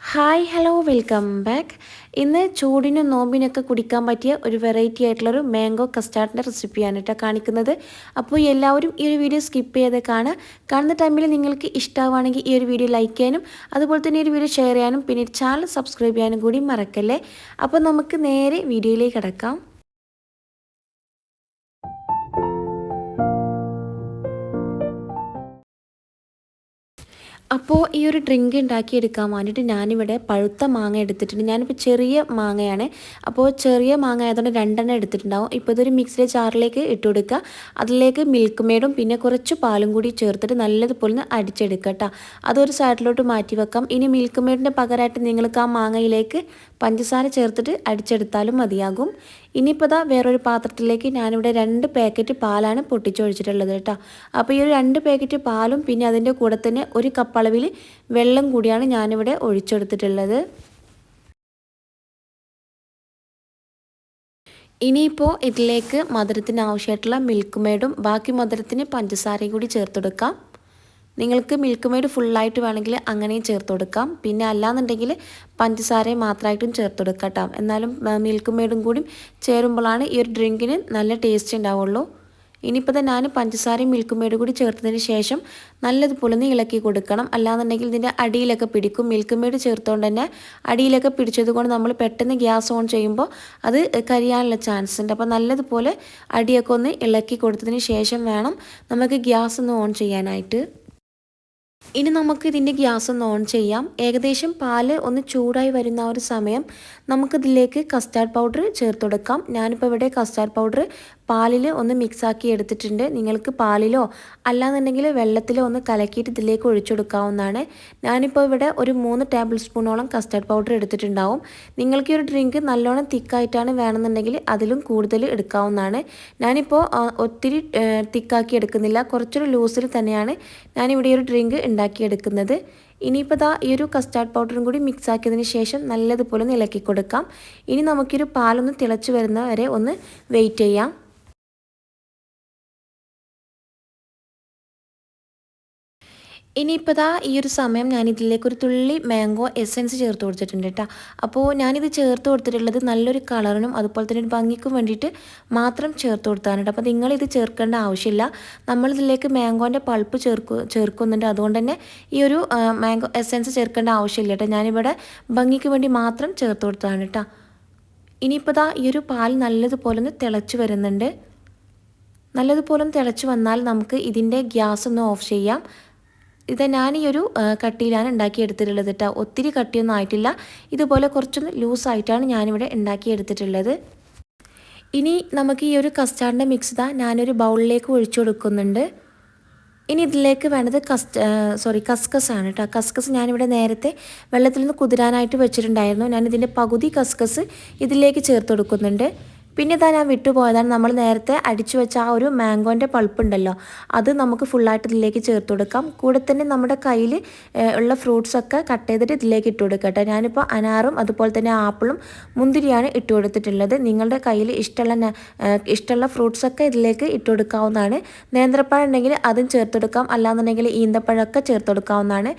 Hi hello welcome back ഇന്ന് ചൂടിനും നോമ്പിനൊക്കെ കുടിക്കാൻ പറ്റിയ ഒരു വെറൈറ്റി ആയിട്ടുള്ളൊരു മാംഗോ കസ്റ്റാർഡിന്റെ റെസിപ്പിയാണ് കേട്ടോ കാണിക്കുന്നത്. അപ്പോൾ എല്ലാവരും ഈ ഒരു വീഡിയോ സ്കിപ്പ് ചെയ്ത് കാണുക. കാണുന്ന ടൈമിൽ നിങ്ങൾക്ക് ഇഷ്ടമാവുകയാണെങ്കിൽ ഈ ഒരു വീഡിയോ ലൈക്ക് ചെയ്യാനും അതുപോലെ തന്നെ ഈ ഒരു വീഡിയോ ഷെയർ ചെയ്യാനും പിന്നെ ചാനൽ സബ്സ്ക്രൈബ് ചെയ്യാനും കൂടി മറക്കല്ലേ? അപ്പോൾ നമുക്ക് നേരെ വീഡിയോയിലേക്ക് കിടക്കാം. അപ്പോൾ ഈ ഒരു ഡ്രിങ്ക് ഉണ്ടാക്കിയെടുക്കാൻ വേണ്ടിയിട്ട് ഞാനിവിടെ പഴുത്ത മാങ്ങ എടുത്തിട്ടുണ്ട്. ഞാനിപ്പോൾ ചെറിയ മാങ്ങയാണ്. അപ്പോൾ ചെറിയ മാങ്ങ ആയതുകൊണ്ട് രണ്ടെണ്ണം എടുത്തിട്ടുണ്ടാവും. ഇപ്പോൾ ഇതൊരു മിക്സിയുടെ ചാറിലേക്ക് ഇട്ട് കൊടുക്കുക. അതിലേക്ക് മിൽക്ക് മേഡും പിന്നെ കുറച്ച് പാലും കൂടി ചേർത്തിട്ട് നല്ലതുപോലെ ഒന്ന് അടിച്ചെടുക്കുക കേട്ടോ അതൊരു സൈഡിലോട്ട് മാറ്റി വെക്കാം. ഇനി മിൽക്ക് മേഡിന്റെ പകരമായിട്ട് നിങ്ങൾക്ക് ആ മാങ്ങയിലേക്ക് പഞ്ചസാര ചേർത്തിട്ട് അടിച്ചെടുത്താലും മതിയാകും. ഇനിയിപ്പോൾ ഇതാ വേറൊരു പാത്രത്തിലേക്ക് ഞാനിവിടെ രണ്ട് പാക്കറ്റ് പാലാണ് പൊട്ടിച്ചൊഴിച്ചിട്ടുള്ളത് കേട്ടോ. അപ്പോൾ ഈ ഒരു രണ്ട് പാക്കറ്റ് പാലും പിന്നെ അതിന്റെ കൂടെ തന്നെ ഒരു കപ്പളവിൽ വെള്ളം കൂടിയാണ് ഞാനിവിടെ ഒഴിച്ചെടുത്തിട്ടുള്ളത്. ഇനിയിപ്പോൾ ഇതിലേക്ക് മധുരത്തിന് ആവശ്യമായിട്ടുള്ള മിൽക്ക് മേഡും ബാക്കി മധുരത്തിന് പഞ്ചസാരയും കൂടി ചേർത്തെടുക്കാം നിങ്ങൾക്ക് മിൽക്ക് മെയ്ഡ് ഫുള്ളായിട്ട് വേണമെങ്കിൽ അങ്ങനെയും ചേർത്ത് കൊടുക്കാം. പിന്നെ അല്ലാന്നുണ്ടെങ്കിൽ പഞ്ചസാരയും മാത്രമായിട്ടും ചേർത്ത് കൊടുക്കാം എന്നാലും മിൽക്ക് മെയ്ഡും കൂടി ചേരുമ്പോഴാണ് ഈ ഒരു ഡ്രിങ്കിന് നല്ല ടേസ്റ്റ് ഉണ്ടാവുള്ളൂ. ഇനിയിപ്പോൾ ഞാൻ പഞ്ചസാരയും മിൽക്ക് മെയ്ഡും കൂടി ചേർത്തതിന് ശേഷം നല്ലതുപോലെ ഒന്ന് ഇളക്കി കൊടുക്കണം. അല്ലാന്നുണ്ടെങ്കിൽ ഇതിന്റെ അടിയിലൊക്കെ പിടിക്കും. മിൽക്ക് മെയ്ഡ് ചേർത്തുകൊണ്ട് തന്നെ അടിയിലൊക്കെ പിടിച്ചത് കൊണ്ട് നമ്മൾ പെട്ടെന്ന് ഗ്യാസ് ഓൺ ചെയ്യുമ്പോൾ അത് കരിയാനുള്ള ചാൻസ് ഉണ്ട്. അപ്പോൾ നല്ലതുപോലെ അടിയൊക്കെ ഒന്ന് ഇളക്കി കൊടുത്തതിന് ശേഷം വേണം നമുക്ക് ഗ്യാസ് ഒന്ന് ഓൺ ചെയ്യാനായിട്ട്. ഇനി നമുക്ക് ഇതിന്റെ ഗ്യാസ് ഒന്ന് ഓൺ ചെയ്യാം. ഏകദേശം പാൽ ഒന്ന് ചൂടായി വരുന്ന ഒരു സമയം നമുക്കിതിലേക്ക് കസ്റ്റാർഡ് പൗഡർ ചേർത്ത് കൊടുക്കാം ഞാനിപ്പോൾ ഇവിടെ കസ്റ്റാർഡ് പൗഡർ പാലിൽ ഒന്ന് മിക്സാക്കി എടുത്തിട്ടുണ്ട്. നിങ്ങൾക്ക് പാലിലോ അല്ലാന്നുണ്ടെങ്കിൽ വെള്ളത്തിലോ ഒന്ന് കലക്കിയിട്ട് ഇതിലേക്ക് ഒഴിച്ചെടുക്കാവുന്നതാണ്. ഞാനിപ്പോൾ ഇവിടെ ഒരു മൂന്ന് ടേബിൾ സ്പൂണോളം കസ്റ്റാർഡ് പൗഡർ എടുത്തിട്ടുണ്ടാവും. നിങ്ങൾക്ക് ഒരു ഡ്രിങ്ക് നല്ലോണം തിക്കായിട്ടാണ് വേണമെന്നുണ്ടെങ്കിൽ അതിലും കൂടുതൽ എടുക്കാവുന്നതാണ്. ഞാനിപ്പോൾ ഒത്തിരി തിക്കാക്കി എടുക്കുന്നില്ല. കുറച്ചൊരു ലൂസിൽ തന്നെയാണ് ഞാനിവിടെ ഒരു ഡ്രിങ്ക് ഉണ്ടാക്കിയെടുക്കുന്നത് ഇനിയിപ്പോൾ ദാ ഈ ഒരു കസ്റ്റാർഡ് പൗഡറും കൂടി മിക്സ് ആക്കിയതിന് ശേഷം നല്ലതുപോലെ ഒന്ന് ഇളക്കി കൊടുക്കാം. ഇനി നമുക്കൊരു പാലൊന്ന് തിളച്ച് വരുന്ന വരെ ഒന്ന് വെയിറ്റ് ചെയ്യാം. ഇനിയിപ്പോൾ ദാ ഈ ഒരു സമയം ഞാൻ ഇതിലേക്ക് ഒരു തുള്ളി മാംഗോ എസെൻസ് ചേർത്ത് കൊടുത്തിട്ടുണ്ട് കേട്ടോ അപ്പോൾ ഞാനിത് ചേർത്ത് കൊടുത്തിട്ടുള്ളത് നല്ലൊരു കളറിനും അതുപോലെ തന്നെ ഒരു ഭംഗിക്കും വേണ്ടിയിട്ട് മാത്രം ചേർത്ത് കൊടുത്താണ് കേട്ടോ അപ്പോൾ നിങ്ങളിത് ചേർക്കേണ്ട ആവശ്യമില്ല. നമ്മളിതിലേക്ക് മാംഗോന്റെ പൾപ്പ് ചേർക്കു ചേർക്കുന്നുണ്ട്. അതുകൊണ്ട് തന്നെ ഈ ഒരു മാംഗോ എസെൻസ് ചേർക്കേണ്ട ആവശ്യമില്ല കേട്ടോ ഞാനിവിടെ ഭംഗിക്ക് വേണ്ടി മാത്രം ചേർത്ത് കൊടുത്തതാണ് കേട്ടോ ഇനിയിപ്പോൾ ദാ ഈ ഒരു പാൽ നല്ലതുപോലെ ഒന്ന് തിളച്ച് വരുന്നുണ്ട്. നല്ലതുപോലെ തിളച്ച് വന്നാൽ നമുക്ക് ഇതിന്റെ ഗ്യാസ് ഒന്ന് ഓഫ് ചെയ്യാം. ഇത് ഞാൻ ഈ ഒരു കട്ടിയിലാണ് ഉണ്ടാക്കിയെടുത്തിട്ടുള്ളത് കേട്ടോ ഒത്തിരി കട്ടിയൊന്നും ആയിട്ടില്ല. ഇതുപോലെ കുറച്ചൊന്ന് ലൂസായിട്ടാണ് ഞാനിവിടെ ഉണ്ടാക്കിയെടുത്തിട്ടുള്ളത്. ഇനി നമുക്ക് ഈ ഒരു കസ്റ്റാർഡിന്റെ മിക്സ് ഇതാ ഞാനൊരു ബൗളിലേക്ക് ഒഴിച്ചു കൊടുക്കുന്നുണ്ട്. ഇനി ഇതിലേക്ക് വേണ്ടത് കസ്റ്റ് സോറി കസ്കസ് ആണ് കേട്ടോ കസ്കസ് ഞാനിവിടെ നേരത്തെ വെള്ളത്തിൽ നിന്ന് കുതിരാനായിട്ട് വെച്ചിട്ടുണ്ടായിരുന്നു. ഞാനിതിന്റെ പകുതി കസ്കസ് ഇതിലേക്ക് ചേർത്ത് കൊടുക്കുന്നുണ്ട്. പിന്നെ ഇതാ ഞാൻ വിട്ടുപോയതാണ്. നമ്മൾ നേരത്തെ അടിച്ചു വെച്ച ആ ഒരു മാംഗോന്റെ പൾപ്പ് ഉണ്ടല്ലോ അത് നമുക്ക് ഫുള്ളായിട്ട് ഇതിലേക്ക് ചേർത്ത് കൊടുക്കാം. കൂടെ തന്നെ നമ്മുടെ കയ്യിൽ ഉള്ള ഫ്രൂട്ട്സൊക്കെ കട്ട് ചെയ്തിട്ട് ഇതിലേക്ക് ഇട്ട് കൊടുക്കട്ടെ ഞാനിപ്പോൾ അനാറും അതുപോലെ തന്നെ ആപ്പിളും മുന്തിരിയാണ് ഇട്ട് കൊടുത്തിട്ടുള്ളത്. നിങ്ങളുടെ കയ്യിൽ ഇഷ്ടമുള്ള ഇഷ്ടമുള്ള ഫ്രൂട്ട്സൊക്കെ ഇതിലേക്ക് ഇട്ട് കൊടുക്കാവുന്നതാണ്. നേന്ത്രപ്പഴം ഉണ്ടെങ്കിൽ അതും ചേർത്ത് കൊടുക്കാം. അല്ലാന്നുണ്ടെങ്കിൽ ഈന്തപ്പഴമൊക്കെ ചേർത്ത് കൊടുക്കാവുന്നതാണ്.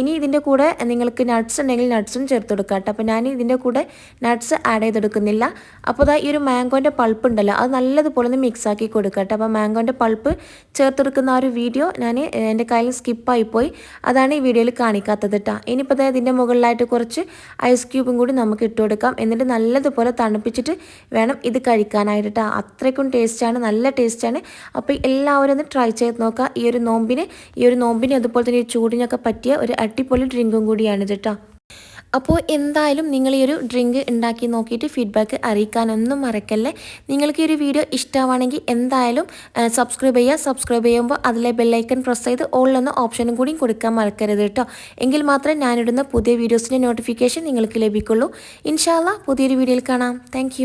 ഇനി ഇതിന്റെ കൂടെ നിങ്ങൾക്ക് നട്ട്സ് ഉണ്ടെങ്കിൽ നട്ട്സും ചേർത്ത് കൊടുക്കാം കേട്ടോ. അപ്പോൾ ഞാൻ ഇതിന്റെ കൂടെ നട്ട്സ് ആഡ് ചെയ്തെടുക്കുന്നില്ല. അപ്പോൾ ഈ ഒരു മാംഗോന്റെ പൾപ്പ് ഉണ്ടല്ലോ അത് നല്ലതുപോലെ ഒന്ന് മിക്സാക്കി കൊടുക്കട്ടെ. അപ്പോൾ മാംഗോന്റെ പൾപ്പ് ചേർത്തെടുക്കുന്ന ആ ഒരു വീഡിയോ ഞാൻ എന്റെ കയ്യിൽ സ്കിപ്പായിപ്പോയി അതാണ് ഈ വീഡിയോയിൽ കാണിക്കാത്തത് കേട്ടോ. ഇനിയിപ്പോൾ അതായത് ഇതിന്റെ മുകളിലായിട്ട് കുറച്ച് ഐസ് ക്യൂബും കൂടി നമുക്ക് ഇട്ട് കൊടുക്കാം. എന്നിട്ട് നല്ലതുപോലെ തണുപ്പിച്ചിട്ട് വേണം ഇത് കഴിക്കാനായിട്ട് കേട്ടോ. അത്രയ്ക്കും ടേസ്റ്റാണ് നല്ല ടേസ്റ്റാണ് അപ്പോൾ എല്ലാവരും ഒന്ന് ട്രൈ ചെയ്ത് നോക്കുക. ഈ ഒരു നോമ്പിന് ഈ ഒരു നോമ്പിന് അതുപോലെ തന്നെ ഈ ചൂടിനൊക്കെ പറ്റിയ ഒരു അടിപൊളി ഡ്രിങ്കും കൂടിയാണ് കേട്ടോ. അപ്പോൾ എന്തായാലും നിങ്ങൾ ഈ ഒരു ഡ്രിങ്ക് ഉണ്ടാക്കി നോക്കിയിട്ട് ഫീഡ്ബാക്ക് അറിയിക്കാനൊന്നും മറക്കല്ലേ. നിങ്ങൾക്ക് ഈ ഒരു വീഡിയോ ഇഷ്ടമാണെങ്കിൽ എന്തായാലും സബ്സ്ക്രൈബ് ചെയ്യുക. സബ്സ്ക്രൈബ് ചെയ്യുമ്പോൾ അതിലെ ബെല്ലൈക്കൺ പ്രസ് ചെയ്ത് ഓളിലൊന്ന് ഓപ്ഷനും കൂടി കൊടുക്കാൻ മറക്കരുത് കേട്ടോ. എങ്കിൽ മാത്രമേ ഞാനിടുന്ന പുതിയ വീഡിയോസിന്റെ നോട്ടിഫിക്കേഷൻ നിങ്ങൾക്ക് ലഭിക്കുള്ളൂ. ഇൻഷാല്ല പുതിയൊരു വീഡിയോയിൽ കാണാം. താങ്ക്